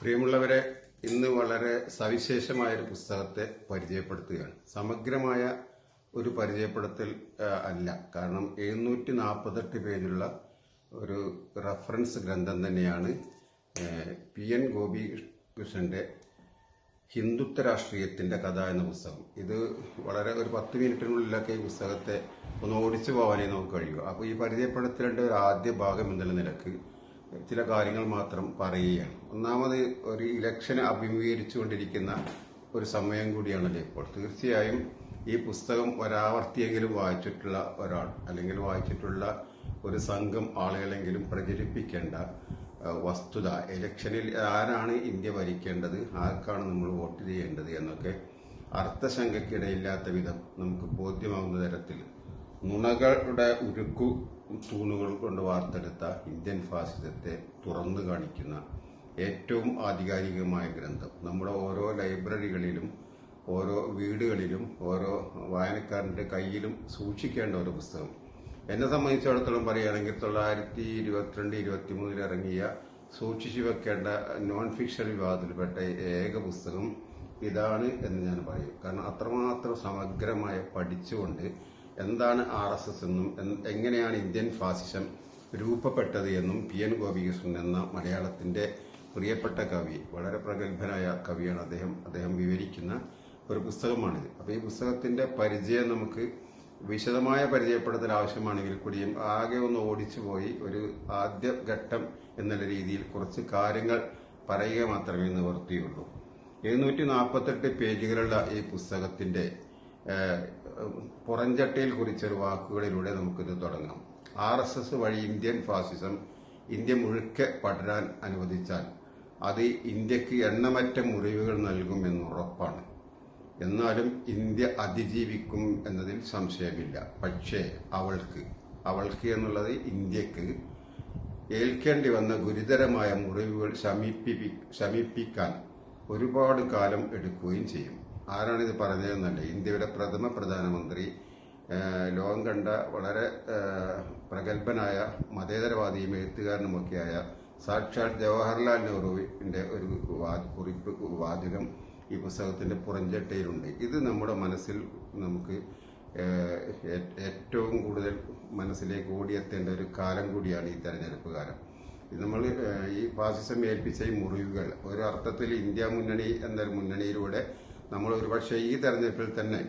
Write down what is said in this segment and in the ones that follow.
പ്രിയമുള്ളവരെ ഇന്ന് വളരെ സവിശേഷമായ ഒരു പുസ്തകത്തെ പരിചയപ്പെടുത്തുകയാണ്. സമഗ്രമായ ഒരു പരിചയപ്പെടുത്തൽ അല്ല. കാരണം എഴുന്നൂറ്റി നാൽപ്പത്തെട്ട് പേജുള്ള ഒരു റഫറൻസ് ഗ്രന്ഥം തന്നെയാണ് പി എൻ ഗോപി കൃഷ്ണന്റെ ഹിന്ദുത്വ രാഷ്ട്രീയത്തിന്റെ കഥ എന്ന പുസ്തകം. ഇത് വളരെ ഒരു പത്ത് മിനിറ്റിനുള്ളിലൊക്കെ ഈ പുസ്തകത്തെ ഒന്ന് ഓടിച്ചു പോകാനേ നമുക്ക് കഴിയൂ. അപ്പോൾ ഈ പരിചയപ്പെടുത്തലിന്റെ ഒരു ആദ്യ ഭാഗം എന്നുള്ള നിലയ്ക്ക് ചില കാര്യങ്ങൾ മാത്രം പറയുകയാണ്. ഒന്നാമത് ഒരു ഇലക്ഷനെ അഭിമുഖീകരിച്ചുകൊണ്ടിരിക്കുന്ന ഒരു സമയം കൂടിയാണല്ലോ ഇപ്പോൾ. തീർച്ചയായും ഈ പുസ്തകം ഒരാവർത്തിയെങ്കിലും വായിച്ചിട്ടുള്ള ഒരാൾ അല്ലെങ്കിൽ വായിച്ചിട്ടുള്ള ഒരു സംഘം ആളുകളെങ്കിലും പ്രചരിപ്പിക്കേണ്ട വസ്തുത ഇലക്ഷനിൽ ആരാണ് ഇന്ത്യ ഭരിക്കേണ്ടത് ആർക്കാണ് നമ്മൾ വോട്ട് ചെയ്യേണ്ടത് എന്നൊക്കെ അർത്ഥശങ്കയ്ക്കിടയില്ലാത്ത വിധം നമുക്ക് ബോധ്യമാകുന്ന തരത്തിൽ നുണകളുടെ ഉരുക്കു തൂണുകൾ കൊണ്ട് വാർത്തെടുത്ത ഇന്ത്യൻ ഫാസിസത്തെ തുറന്നു കാണിക്കുന്ന ഏറ്റവും ആധികാരികമായ ഗ്രന്ഥം. നമ്മുടെ ഓരോ ലൈബ്രറികളിലും ഓരോ വീടുകളിലും ഓരോ വായനക്കാരന്റെ കയ്യിലും സൂക്ഷിക്കേണ്ട ഒരു പുസ്തകം. എന്നെ സംബന്ധിച്ചിടത്തോളം പറയുകയാണെങ്കിൽ തൊള്ളായിരത്തി ഇരുപത്തിരണ്ട് ഇരുപത്തി മൂന്നിൽ ഇറങ്ങിയ സൂക്ഷിച്ചു വെക്കേണ്ട നോൺ ഫിക്ഷൻ വിഭാഗത്തിൽപ്പെട്ട ഏക പുസ്തകം ഇതാണ് എന്ന് ഞാൻ പറയും. കാരണം അത്രമാത്രം സമഗ്രമായി പഠിച്ചുകൊണ്ട് എന്താണ് ആർ എസ് എസ് എന്നും എങ്ങനെയാണ് ഇന്ത്യൻ ഫാസിസം രൂപപ്പെട്ടത് എന്നും പി എൻ ഗോപികൃഷ്ണൻ എന്ന മലയാളത്തിന്റെ പ്രിയപ്പെട്ട കവി വളരെ പ്രഗത്ഭനായ കവിയാണ് അദ്ദേഹം. അദ്ദേഹം വിവരിക്കുന്ന ഒരു പുസ്തകമാണിത്. അപ്പൊ ഈ പുസ്തകത്തിന്റെ പരിചയം നമുക്ക് വിശദമായ പരിചയപ്പെടുത്തൽ ആവശ്യമാണെങ്കിൽ കൂടിയും ആകെ ഒന്ന് ഓടിച്ചു പോയി ഒരു ആദ്യ ഘട്ടം എന്നുള്ള രീതിയിൽ കുറച്ച് കാര്യങ്ങൾ പറയുക മാത്രമേ നിവർത്തിയുള്ളൂ എഴുന്നൂറ്റി നാൽപ്പത്തെട്ട് പേജുകളുള്ള ഈ പുസ്തകത്തിന്റെ ഏഹ്, പുറംചട്ടയിൽ കുറിച്ചൊരു വാക്കുകളിലൂടെ നമുക്കിത് തുടങ്ങാം. ആർ എസ് എസ് വഴി ഇന്ത്യൻ ഫാസിസം ഇന്ത്യ മുഴുക്കെ പടരാൻ അനുവദിച്ചാൽ അത് ഇന്ത്യയ്ക്ക് എണ്ണമറ്റ മുറിവുകൾ നൽകുമെന്ന് ഉറപ്പാണ് എന്നാലും ഇന്ത്യ അതിജീവിക്കും എന്നതിൽ സംശയമില്ല. പക്ഷേ അവൾക്ക് അവൾക്ക് എന്നുള്ളത് ഇന്ത്യയ്ക്ക് ഏൽക്കേണ്ടി വന്ന ഗുരുതരമായ മുറിവുകൾ ശമിപ്പി ശമിപ്പിക്കാൻ ഒരുപാട് കാലം എടുക്കുകയും ചെയ്യും. ആരാണിത് പറഞ്ഞതെന്നല്ല. ഇന്ത്യയുടെ പ്രഥമ പ്രധാനമന്ത്രി ലോകം കണ്ട വളരെ പ്രഗത്ഭനായ മതേതരവാദിയും എഴുത്തുകാരനുമൊക്കെയായ സാക്ഷാൽ ജവഹർലാൽ നെഹ്റുവിന്റെ ഒരു കുറിപ്പ് വാചകം ഈ പുസ്തകത്തിന്റെ പുറഞ്ചട്ടയിലുണ്ട് ഇത് നമ്മുടെ മനസ്സിൽ നമുക്ക് ഏറ്റവും കൂടുതൽ മനസ്സിലേക്ക് ഓടിയെത്തേണ്ട ഒരു കാലം കൂടിയാണ് ഈ തെരഞ്ഞെടുപ്പ് കാലം. നമ്മൾ ഈ ഫാസിസം ഏൽപ്പിച്ച ഈ മുറിവുകൾ ഒരു അർത്ഥത്തിൽ ഇന്ത്യ മുന്നണി എന്നൊരു മുന്നണിയിലൂടെ നമ്മൾ ഒരുപക്ഷെ ഈ തെരഞ്ഞെടുപ്പിൽ തന്നെ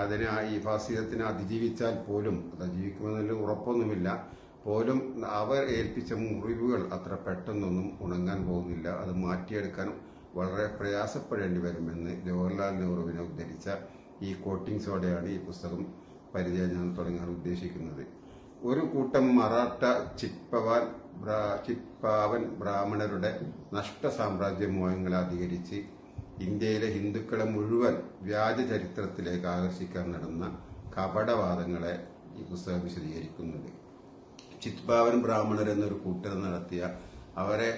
അതിനെ ഈ ഫാസിസത്തിനെ അതിജീവിച്ചാൽ പോലും അത് അതിജീവിക്കുമെന്നതിൽ ഉറപ്പൊന്നുമില്ല പോലും അവർ ഏൽപ്പിച്ച മുറിവുകൾ അത്ര പെട്ടെന്നൊന്നും ഉണങ്ങാൻ പോകുന്നില്ല. അത് മാറ്റിയെടുക്കാൻ വളരെ പ്രയാസപ്പെടേണ്ടി വരുമെന്ന് ജവഹർലാൽ നെഹ്റുവിനെ ഉദ്ധരിച്ച ഈ കോട്ടിങ്സോടെയാണ് ഈ പുസ്തകം പരിചയം ഞാൻ തുടങ്ങാൻ ഉദ്ദേശിക്കുന്നത്. ഒരു കൂട്ടം മറാഠ ചിപ്പവാൻ ചിപ്പാവൻ ബ്രാഹ്മണരുടെ നഷ്ട സാമ്രാജ്യ മോഹങ്ങൾ അധികരിച്ച് ഇന്ത്യയിലെ ഹിന്ദുക്കളെ മുഴുവൻ വ്യാജ ചരിത്രത്തിലേക്ക് ആകർഷിക്കാൻ നടന്ന കപടവാദങ്ങളെ ഈ പുസ്തകം വിശദീകരിക്കുന്നുണ്ട്. ചിത്ഭാവൻ ബ്രാഹ്മണർ എന്നൊരു കൂട്ടർ നടത്തിയ അവരെ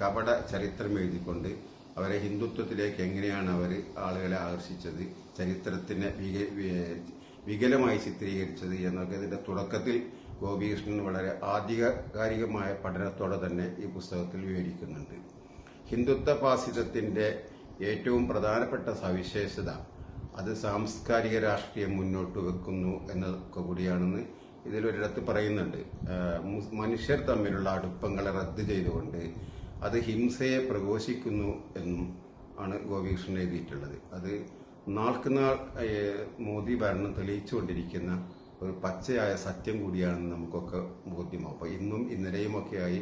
കപട ചരിത്രം എഴുതിക്കൊണ്ട് അവരെ ഹിന്ദുത്വത്തിലേക്ക് എങ്ങനെയാണ് അവർ ആളുകളെ ആകർഷിച്ചത് ചരിത്രത്തിനെ വികലമായി ചിത്രീകരിച്ചത് എന്നൊക്കെ ഇതിന്റെ തുടക്കത്തിൽ ഗോപികൃഷ്ണൻ വളരെ ആധികാരികമായ പഠനത്തോടെ തന്നെ ഈ പുസ്തകത്തിൽ വിവരിക്കുന്നുണ്ട്. ഹിന്ദുത്വ ഫാസിസത്തിന്റെ ഏറ്റവും പ്രധാനപ്പെട്ട സവിശേഷത അത് സാംസ്കാരിക രാഷ്ട്രീയം മുന്നോട്ട് വെക്കുന്നു എന്നതൊക്കെ കൂടിയാണെന്ന് ഇതിലൊരിടത്ത് പറയുന്നുണ്ട്. മനുഷ്യർ തമ്മിലുള്ള അടുപ്പങ്ങളെ റദ്ദ് ചെയ്തുകൊണ്ട് അത് ഹിംസയെ പ്രഘോഷിക്കുന്നു എന്നും ആണ് ഗോപികൃഷ്ണൻ എഴുതിയിട്ടുള്ളത്. അത് നാൾക്കുനാൾ മോദി ഭരണം തെളിയിച്ചുകൊണ്ടിരിക്കുന്ന ഒരു പച്ചയായ സത്യം കൂടിയാണെന്ന് നമുക്കൊക്കെ ബോധ്യമാവും. അപ്പോൾ ഇന്നും ഇന്നലെയുമൊക്കെയായി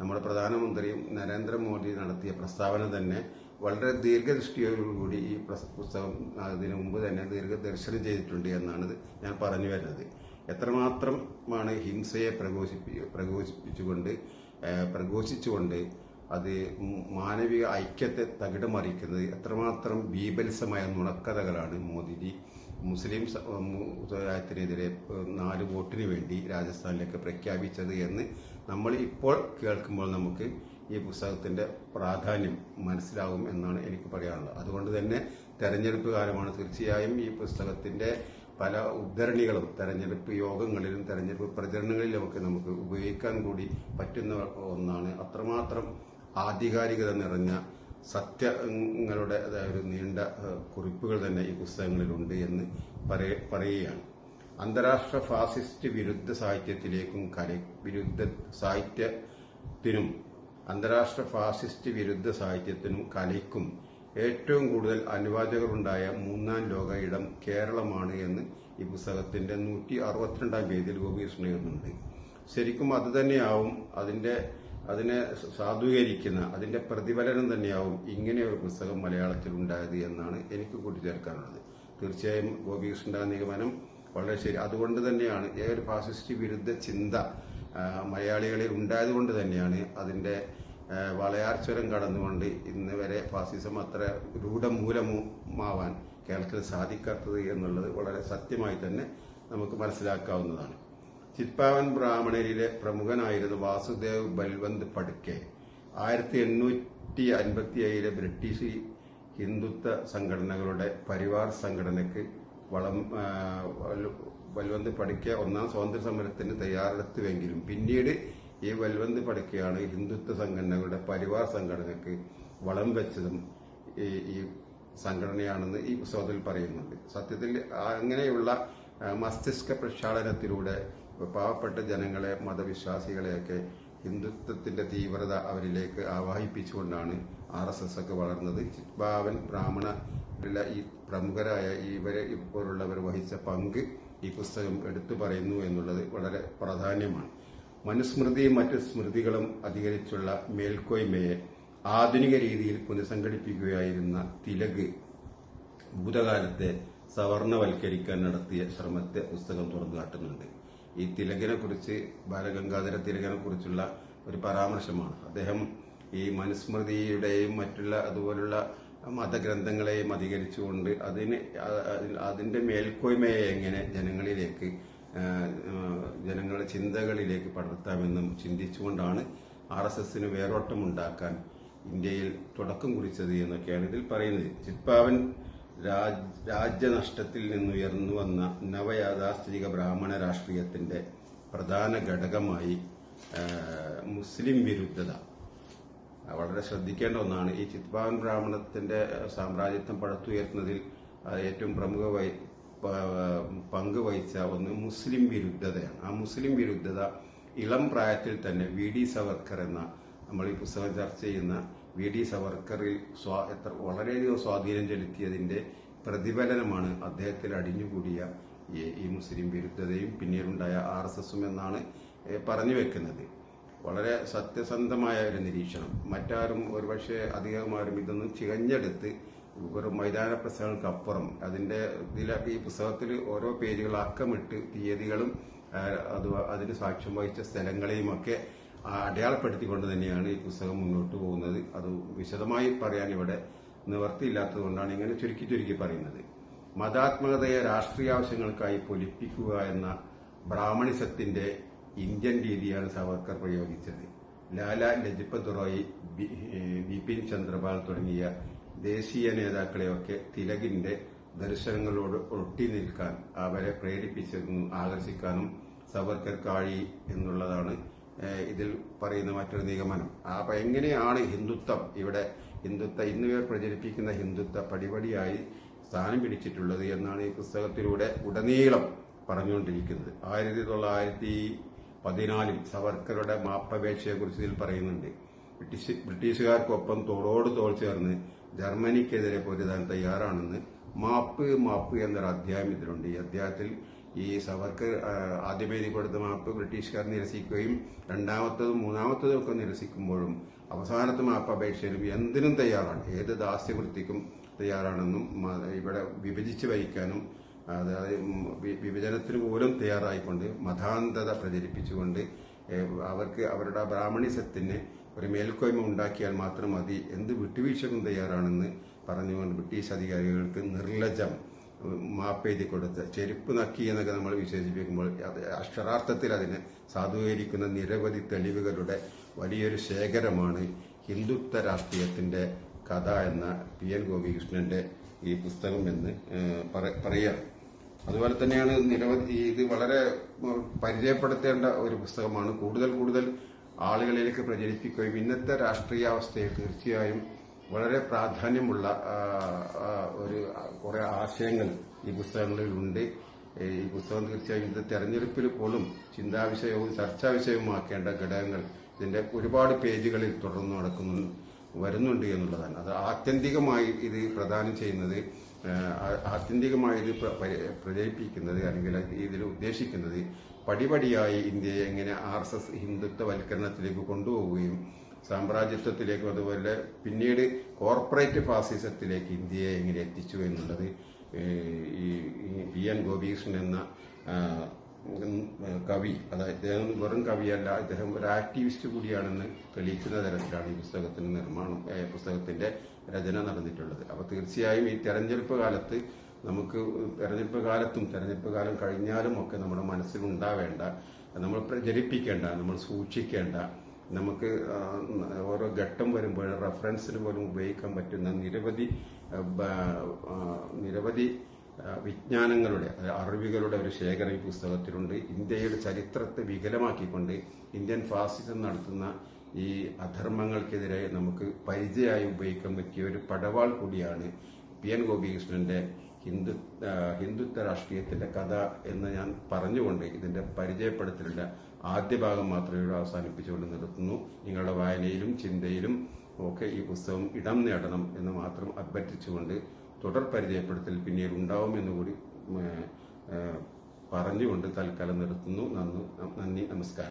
നമ്മുടെ പ്രധാനമന്ത്രിയും നരേന്ദ്രമോദി നടത്തിയ പ്രസ്താവന തന്നെ വളരെ ദീർഘദൃഷ്ടിയോടുകൂടി ഈ പുസ്തകം അതിനു മുമ്പ് തന്നെ ദീർഘദർശനം ചെയ്തിട്ടുണ്ട് എന്നാണ് ഞാൻ പറഞ്ഞു വരുന്നത്. എത്രമാത്രമാണ് ഹിംസയെ പ്രഘോഷിപ്പി പ്രഘോഷിപ്പിച്ചുകൊണ്ട് ഏഹ്, പ്രഘോഷിച്ചുകൊണ്ട് അത് മാനവിക ഐക്യത്തെ തകിടമറിക്കുന്നത് എത്രമാത്രം ബീബൽസമായ നുണക്കഥകളാണ് മോദിജി മുസ്ലിം സമുദായത്തിനെതിരെ നാല് വോട്ടിന് വേണ്ടി രാജസ്ഥാനിലേക്ക് പ്രഖ്യാപിച്ചത് എന്ന് നമ്മൾ ഇപ്പോൾ കേൾക്കുമ്പോൾ നമുക്ക് ഈ പുസ്തകത്തിന്റെ പ്രാധാന്യം മനസ്സിലാകും എന്നാണ് എനിക്ക് പറയാനുള്ളത്. അതുകൊണ്ട് തന്നെ തെരഞ്ഞെടുപ്പ് കാലമാണ് തീർച്ചയായും ഈ പുസ്തകത്തിന്റെ പല ഉദ്ധരണികളും തെരഞ്ഞെടുപ്പ് യോഗങ്ങളിലും തെരഞ്ഞെടുപ്പ് പ്രചരണങ്ങളിലുമൊക്കെ നമുക്ക് ഉപയോഗിക്കാൻ കൂടി പറ്റുന്ന ഒന്നാണ്. അത്രമാത്രം ആധികാരികത നിറഞ്ഞ സത്യങ്ങളുടെ ഒരു നീണ്ട കുറിപ്പുകൾ തന്നെ ഈ പുസ്തകങ്ങളിലുണ്ട് എന്ന് പറയ- പറയുകയാണ്. അന്താരാഷ്ട്ര ഫാസിസ്റ്റ് വിരുദ്ധ സാഹിത്യത്തിലേക്കും കല വിരുദ്ധ സാഹിത്യത്തിനും അന്താരാഷ്ട്ര ഫാസിസ്റ്റ് വിരുദ്ധ സാഹിത്യത്തിനും കലയ്ക്കും ഏറ്റവും കൂടുതൽ അനുവാചകരുണ്ടായ മൂന്നാം ലോക ഇടം കേരളമാണ് എന്ന് ഈ പുസ്തകത്തിന്റെ നൂറ്റി അറുപത്തിരണ്ടാം പേജിൽ ഗോപീകൃഷ്ണനുണ്ട് ശരിക്കും അത് തന്നെയാവും അതിന്റെ അതിനെ സാധൂകരിക്കുന്ന അതിന്റെ പ്രതിഫലനം തന്നെയാവും ഇങ്ങനെ ഒരു പുസ്തകം മലയാളത്തിൽ ഉണ്ടായത് എന്നാണ് എനിക്ക് കൂട്ടിച്ചേർക്കാനുള്ളത്. തീർച്ചയായും ഗോപികൃഷ്ണന്റെ നിഗമനം വളരെ ശരി. അതുകൊണ്ട് തന്നെയാണ് ഒരു ഫാസിസ്റ്റ് വിരുദ്ധ ചിന്ത മലയാളികളിൽ ഉണ്ടായതുകൊണ്ട് തന്നെയാണ് അതിന്റെ വളയാർച്ചുരം കടന്നുകൊണ്ട് ഇന്ന് വരെ ഫാസിസം അത്ര രൂഢമൂലമാവാൻ കേരളത്തിൽ സാധിക്കാത്തത് എന്നുള്ളത് വളരെ സത്യമായി തന്നെ നമുക്ക് മനസ്സിലാക്കാവുന്നതാണ്. ചിത്പാവൻ ബ്രാഹ്മണരിലെ പ്രമുഖനായിരുന്നു വാസുദേവ് ബൽവന്ത് പടുക്കെ. ആയിരത്തി എണ്ണൂറ്റി അൻപത്തി ഏഴിലെ ബ്രിട്ടീഷ് ഹിന്ദുത്വ സംഘടനകളുടെ പരിവാർ സംഘടനയ്ക്ക് വളം ആ, പടിക്ക ഒന്നാം സ്വാതന്ത്ര്യ സമരത്തിന് തയ്യാറെടുത്തുവെങ്കിലും പിന്നീട് ഈ വൽവന്ത് പടിക്കയാണ് ഹിന്ദുത്വ സംഘടനകളുടെ പരിവാർ സംഘടനയ്ക്ക് വളം വെച്ചതും ഈ സംഘടനയാണെന്ന് ഈ പുസ്തകത്തിൽ പറയുന്നുണ്ട്. സത്യത്തിൽ അങ്ങനെയുള്ള മസ്തിഷ്ക പ്രക്ഷാളനത്തിലൂടെ പാവപ്പെട്ട ജനങ്ങളെ മതവിശ്വാസികളെയൊക്കെ ഹിന്ദുത്വത്തിന്റെ തീവ്രത അവരിലേക്ക് ആവാഹിപ്പിച്ചുകൊണ്ടാണ് ആർ എസ് എസ് ഒക്കെ വളർന്നത്. ചിത്ഭാവൻ ബ്രാഹ്മണ ഈ പ്രമുഖരായ ഇവരെ ഇപ്പോഴുള്ളവർ വഹിച്ച പങ്ക് ഈ പുസ്തകം എടുത്തു പറയുന്നു എന്നുള്ളത് വളരെ പ്രാധാന്യമാണ്. മനുസ്മൃതിയും മറ്റ് സ്മൃതികളും അധികരിച്ചുള്ള മേൽക്കോയ്മയെ ആധുനിക രീതിയിൽ പുനഃസംഘടിപ്പിക്കുകയായിരുന്ന തിലക് ഭൂതകാലത്തെ സവർണവൽക്കരിക്കാൻ നടത്തിയ ശ്രമത്തെ പുസ്തകം തുറന്നു കാട്ടുന്നുണ്ട് ഈ തിലകിനെ കുറിച്ച് ബാലഗംഗാധര തിലകനെ കുറിച്ചുള്ള ഒരു പരാമർശമാണ്. അദ്ദേഹം ഈ മനുസ്മൃതിയുടെയും മറ്റുള്ള അതുപോലുള്ള മതഗ്രന്ഥങ്ങളെയും അധികരിച്ചുകൊണ്ട് അതിന് അ- അ- അതിന്റെ മേൽക്കോയ്മയെ എങ്ങനെ ജനങ്ങളിലേക്ക് ജനങ്ങളുടെ ചിന്തകളിലേക്ക് പടർത്താമെന്നും ചിന്തിച്ചുകൊണ്ടാണ് ആർ എസ് എസിന് വേരോട്ടമുണ്ടാക്കാൻ ഇന്ത്യയിൽ തുടക്കം കുറിച്ചത് എന്നൊക്കെയാണ് ഇതിൽ പറയുന്നത്. ചിത്പാവൻ രാജ് രാജ്യനഷ്ടത്തിൽ നിന്നുയർന്നു വന്ന നവയാഥാസ്ഥിതിക ബ്രാഹ്മണ രാഷ്ട്രീയത്തിന്റെ പ്രധാന ഘടകമായി മുസ്ലിം വിരുദ്ധത. വളരെ ശ്രദ്ധിക്കേണ്ട ഒന്നാണ്. ഈ ചിത്പാവൻ ബ്രാഹ്മണത്തിന്റെ സാമ്രാജ്യത്വം പടുത്തുയർത്തുന്നതിൽ ഏറ്റവും പ്രമുഖ പങ്ക് വഹിച്ച ഒന്ന് മുസ്ലിം വിരുദ്ധതയാണ്. ആ മുസ്ലിം വിരുദ്ധത ഇളം പ്രായത്തിൽ തന്നെ വി. ഡി. സവർക്കർ എന്ന നമ്മൾ ഈ പുസ്തകം ചർച്ച ചെയ്യുന്ന വി. ഡി. സവർക്കറിൽ സ്വാ എത്ര വളരെയധികം സ്വാധീനം ചെലുത്തിയതിന്റെ പ്രതിഫലനമാണ് അദ്ദേഹത്തിൽ അടിഞ്ഞുകൂടിയ ഈ മുസ്ലിം വിരുദ്ധതയും പിന്നീടുണ്ടായ ആർ എസ് എസും എന്നാണ് പറഞ്ഞു വെക്കുന്നത്. വളരെ സത്യസന്ധമായ ഒരു നിരീക്ഷണം. മറ്റാരും ഒരുപക്ഷെ അധികമാരും ഇതൊന്നും ചികഞ്ഞെടുത്ത് ഒരു മൈതാന പ്രസംഗങ്ങൾക്കപ്പുറം അതിന്റെ ഇതിലൊക്കെ ഈ പുസ്തകത്തിൽ ഓരോ പേജുകൾ അക്കമിട്ട് തീയതികളും അത് അതിന് സാക്ഷ്യം വഹിച്ച സ്ഥലങ്ങളെയുമൊക്കെ അടയാളപ്പെടുത്തിക്കൊണ്ട് തന്നെയാണ് ഈ പുസ്തകം മുന്നോട്ട് പോകുന്നത്. അത് വിശദമായി പറയാൻ ഇവിടെ നിവർത്തിയില്ലാത്തതുകൊണ്ടാണ് ഇങ്ങനെ ചുരുക്കി ചുരുക്കി പറയുന്നത്. മതാത്മകതയെ രാഷ്ട്രീയ ആവശ്യങ്ങൾക്കായി പൊലിപ്പിക്കുക എന്ന ബ്രാഹ്മണിസത്തിന്റെ ഇന്ത്യൻ രീതിയാണ് സവർക്കർ പ്രയോഗിച്ചത്. ലാല ലജ്പത് റോയ് ബിപിൻ ചന്ദ്രപാൽ തുടങ്ങിയ ദേശീയ നേതാക്കളെയൊക്കെ തിലകിന്റെ ദർശനങ്ങളോട് ഒട്ടി നിൽക്കാൻ അവരെ പ്രേരിപ്പിച്ചെന്നും ആകർഷിക്കാനും സവർക്കർ കാഴി എന്നുള്ളതാണ് ഇതിൽ പറയുന്ന മറ്റൊരു നിഗമനം. അപ്പൊ എങ്ങനെയാണ് ഹിന്ദുത്വം ഇവിടെ ഹിന്ദുത്വ ഇന്ന് ഇവർ പ്രചരിപ്പിക്കുന്ന ഹിന്ദുത്വ പടിപടിയായി സ്ഥാനം പിടിച്ചിട്ടുള്ളത് എന്നാണ് ഈ പുസ്തകത്തിലൂടെ ഉടനീളം പറഞ്ഞുകൊണ്ടിരിക്കുന്നത്. ആയിരത്തി തൊള്ളായിരത്തി പതിനാലിൽ സവർക്കറുടെ മാപ്പപേക്ഷയെ കുറിച്ച് ഇതിൽ പറയുന്നുണ്ട്. ബ്രിട്ടീഷ് ബ്രിട്ടീഷുകാർക്കൊപ്പം തോളോട് തോൾ ചേർന്ന് ജർമ്മനിക്കെതിരെ പൊരുതാൻ തയ്യാറാണെന്ന് മാപ്പ് മാപ്പ് എന്നൊരു അധ്യായം ഇതിലുണ്ട് ഈ അധ്യായത്തിൽ ഈ സവർക്കർ ആദ്യമേ കൊടുത്ത മാപ്പ് ബ്രിട്ടീഷുകാർ നിരസിക്കുകയും രണ്ടാമത്തതും മൂന്നാമത്തതും ഒക്കെ നിരസിക്കുമ്പോഴും അവസാനത്തെ മാപ്പ് അപേക്ഷയിലും എന്തിനും തയ്യാറാണ്. ഏത് ദാസ്യവൃത്തിക്കും തയ്യാറാണെന്നും ഇവിടെ വിഭജിച്ച് വഹിക്കാനും വിഭജനത്തിന് പോലും തയ്യാറായിക്കൊണ്ട് മതാന്ധത പ്രചരിപ്പിച്ചുകൊണ്ട് അവർക്ക് അവരുടെ ബ്രാഹ്മണിസത്തിന് ഒരു മേൽക്കോയ്മ ഉണ്ടാക്കിയാൽ മാത്രം മതി എന്ത് വിട്ടുവീഴ്ചക്കും തയ്യാറാണെന്ന് പറഞ്ഞുകൊണ്ട് ബ്രിട്ടീഷ് അധികാരികൾക്ക് നിർലജം മാപ്പ് മാപ്പെഴുതി കൊടുത്ത് ചെരുപ്പ് നക്കി എന്നൊക്കെ നമ്മൾ വിശേഷിപ്പിക്കുമ്പോൾ അക്ഷരാർത്ഥത്തിൽ അതിനെ സാധൂകരിക്കുന്ന നിരവധി തെളിവുകളുടെ വലിയൊരു ശേഖരമാണ് ഹിന്ദുത്വ രാഷ്ട്രീയത്തിന്റെ കഥ എന്ന പി എൻ ഗോപികൃഷ്ണന്റെ ഈ പുസ്തകം എന്ന് പറയുക. അതുപോലെ തന്നെയാണ് നിരവധി ഇത് വളരെ പരിചയപ്പെടുത്തേണ്ട ഒരു പുസ്തകമാണ്. കൂടുതൽ കൂടുതൽ ആളുകളിലേക്ക് പ്രചരിപ്പിക്കുകയും ഇന്നത്തെ രാഷ്ട്രീയാവസ്ഥയെ തീർച്ചയായും വളരെ പ്രാധാന്യമുള്ള ഒരു കുറെ ആശയങ്ങൾ ഈ പുസ്തകങ്ങളിലുണ്ട് ഈ പുസ്തകം തീർച്ചയായും ഇത് തെരഞ്ഞെടുപ്പിൽ പോലും ചിന്താവിഷയവും ചർച്ചാ വിഷയവുമാക്കേണ്ട ഘടകങ്ങൾ ഇതിന്റെ ഒരുപാട് പേജുകളിൽ തുടർന്ന് നടക്കുന്നു വരുന്നുണ്ട് എന്നുള്ളതാണ്. അത് ആത്യന്തികമായി ഇത് പ്രദാനം ചെയ്യുന്നത് ആത്യന്തികമായി ഇത് പ്ര- പ്രചരിപ്പിക്കുന്നത് അല്ലെങ്കിൽ ഇതിൽ ഉദ്ദേശിക്കുന്നത് പടിപടിയായി ഇന്ത്യയെ എങ്ങനെ ആർ എസ് എസ് ഹിന്ദുത്വവൽക്കരണത്തിലേക്ക് കൊണ്ടുപോവുകയും സാമ്രാജ്യത്വത്തിലേക്കും അതുപോലെ പിന്നീട് കോർപ്പറേറ്റ് ഫാസിസത്തിലേക്ക് ഇന്ത്യയെ എങ്ങനെ എത്തിച്ചു എന്നുള്ളത് ഈ പി എൻ ഗോപികൃഷ്ണൻ എന്ന കവി അതായത് ഇദ്ദേഹം വെറും കവിയല്ല ഇദ്ദേഹം ഒരു ആക്ടിവിസ്റ്റ് കൂടിയാണെന്ന് തെളിയിക്കുന്ന തരത്തിലാണ് ഈ പുസ്തകത്തിന്റെ നിർമ്മാണം പുസ്തകത്തിന്റെ രചന നടന്നിട്ടുള്ളത്. അപ്പൊ തീർച്ചയായും ഈ തെരഞ്ഞെടുപ്പ് കാലത്ത് നമുക്ക് തെരഞ്ഞെടുപ്പ് കാലത്തും തെരഞ്ഞെടുപ്പ് കാലം കഴിഞ്ഞാലും ഒക്കെ നമ്മുടെ മനസ്സിലുണ്ടാവേണ്ട നമ്മൾ പ്രചരിപ്പിക്കേണ്ട നമ്മൾ സൂക്ഷിക്കേണ്ട നമുക്ക് ഓരോ ഘട്ടം വരുമ്പോൾ റെഫറൻസിന് പോലും ഉപയോഗിക്കാൻ പറ്റുന്ന നിരവധി നിരവധി വിജ്ഞാനങ്ങളുടെ അറിവികളുടെ ഒരു ശേഖരം ഈ പുസ്തകത്തിലുണ്ട്. ഇന്ത്യയുടെ ചരിത്രത്തെ വികലമാക്കിക്കൊണ്ട് ഇന്ത്യൻ ഫാസിസം നടത്തുന്ന ഈ അധർമ്മങ്ങൾക്കെതിരെ നമുക്ക് പരിചയമായി ഉപയോഗിക്കാൻ പറ്റിയ ഒരു പടവാൾ കൂടിയാണ് പി എൻ ഗോപികൃഷ്ണന്റെ ഹിന്ദു ഹിന്ദുത്വ രാഷ്ട്രീയത്തിന്റെ കഥ എന്ന് ഞാൻ പറഞ്ഞുകൊണ്ട് ഇതിന്റെ പരിചയപ്പെടുത്തലിന്റെ ആദ്യ ഭാഗം മാത്രമേ ഇവിടെ അവസാനിപ്പിച്ചുകൊണ്ട് നിർത്തുന്നു. നിങ്ങളുടെ വായനയിലും ചിന്തയിലും ഒക്കെ ഈ പുസ്തകം ഇടം നേടണം എന്ന് മാത്രം അഭ്യർത്ഥിച്ചുകൊണ്ട് തുടർ പരിചയപ്പെടുത്തൽ പിന്നീട് ഉണ്ടാവുമെന്ന് കൂടി പറഞ്ഞുകൊണ്ട് തൽക്കാലം നിർത്തുന്നു. നന്ദി നമസ്കാരം.